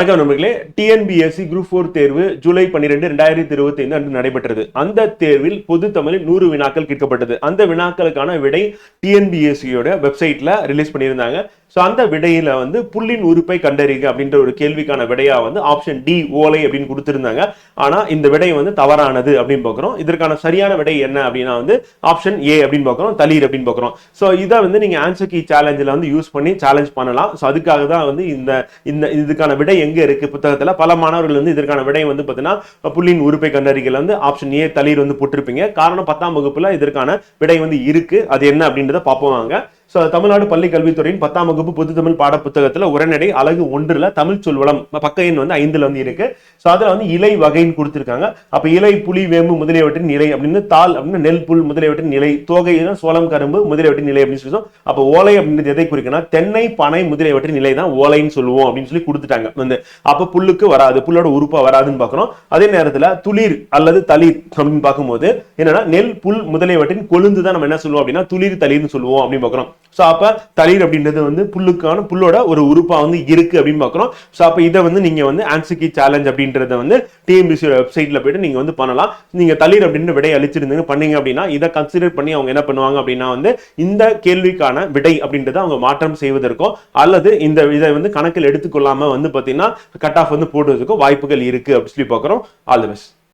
வணக்கம் நண்பர்களே. TNPSC group four தேர்வு ஜூலை பன்னிரெண்டு ரெண்டாயிரத்தி இருபத்தி ஐந்து அன்று நடைபெற்றது. அந்த தேர்வில் பொது தமிழில் நூறு வினாக்கள் கேட்கப்பட்டது. அந்த வினாக்களுக்கான விடை டிஎன்பிஎஸ்சியோட வெப்சைட்ல ரிலீஸ் பண்ணியிருந்தாங்க. ஸோ அந்த விடையில வந்து புள்ளின் உறுப்பை கண்டறிக அப்படின்ற ஒரு கேள்விக்கான விடையா வந்து ஆப்ஷன் டி ஓலை அப்படின்னு கொடுத்திருந்தாங்க. ஆனா இந்த விடை வந்து தவறானது அப்படின்னு பார்க்குறோம். இதற்கான சரியான விடை என்ன அப்படின்னா வந்து ஆப்ஷன் ஏ அப்படின்னு பார்க்குறோம். தளிர் அப்படின்னு பார்க்குறோம். ஸோ இதை வந்து நீங்க ஆன்சர் கீ சேலஞ்சில் வந்து யூஸ் பண்ணி சேலஞ்ச் பண்ணலாம். ஸோ அதுக்காக தான் வந்து இந்த இந்த இதுக்கான விடை எங்கே இருக்கு புத்தகத்துல? பல மாணவர்கள் வந்து இதற்கான விடை வந்து பார்த்தீங்கன்னா புள்ளின் உறுப்பை கண்டறிகள் வந்து ஆப்ஷன் ஏ தளிர் வந்து போட்டிருப்பீங்க. காரணம் பத்தாம் வகுப்புல இதற்கான விடை வந்து இருக்கு. அது என்ன அப்படின்றத பார்ப்போம் வாங்க. ஸோ தமிழ்நாடு பள்ளி கல்வித்துறையின் பத்தாம் வகுப்பு பொது தமிழ் பாட புத்தகத்துல உரைநடை அழகு ஒன்றில் தமிழ் சொல்வளம் பக்க எண் வந்து ஐந்தில் வந்து இருக்கு. ஸோ அதில் வந்து இலை வகைன்னு கொடுத்துருக்காங்க. அப்போ இலை புலி வேம்பு முதலியவற்றின் நிலை அப்படின்னு தாள் அப்படின்னு நெல் புல் முதலியவற்றின் நிலை தோகைனா சோளம் கரும்பு முதலியவற்றின் நிலை அப்படின்னு சொல்லி அப்போ ஓலை அப்படின்றது எதை குறிக்கணும் தென்னை பனை முதலியவற்றின் நிலை தான் ஓலைன்னு சொல்லுவோம் அப்படின்னு சொல்லி கொடுத்துட்டாங்க. வந்து அப்போ புல்லுக்கு வராது புல்லோட உறுப்பாக வராதுன்னு பார்க்குறோம் அதே நேரத்தில் துளிர் அல்லது தளிர் அப்படின்னு பார்க்கும்போது என்னன்னா நெல் புல் முதலியவற்றின் கொழுந்து தான் நம்ம என்ன சொல்லுவோம் அப்படின்னா துளிர் தளிர்னு சொல்லுவோம் அப்படின்னு பார்க்குறோம் ஸோ அப்ப தளிர் அப்படின்றது வந்து புல்லுக்கான புல்லோட ஒரு உறுப்பா வந்து இருக்கு அப்படின்னு பார்க்குறோம் ஸோ அப்ப இதை வந்து நீங்க வந்து ஆன்சிக்கி சேலஞ்ச் அப்படின்றத வந்து டிஎம்பிசியோட வெப்சைட்ல போயிட்டு நீங்கள் வந்து பண்ணலாம். நீங்க தளிர் அப்படின்னு விடை அழிச்சிருந்தீங்க பண்ணீங்க அப்படின்னா இதை கன்சிடர் பண்ணி அவங்க என்ன பண்ணுவாங்க அப்படின்னா வந்து இந்த கேள்விக்கான விடை அப்படின்றத அவங்க மாற்றம் செய்வதற்கோ அல்லது இந்த இதை வந்து கணக்கில் எடுத்துக்கொள்ளாம வந்து பாத்தீங்கன்னா கட் ஆஃப் வந்து போடுறதுக்கோ வாய்ப்புகள் இருக்கு அப்படின்னு சொல்லி பார்க்குறோம் ஆல் தி பெஸ்ட்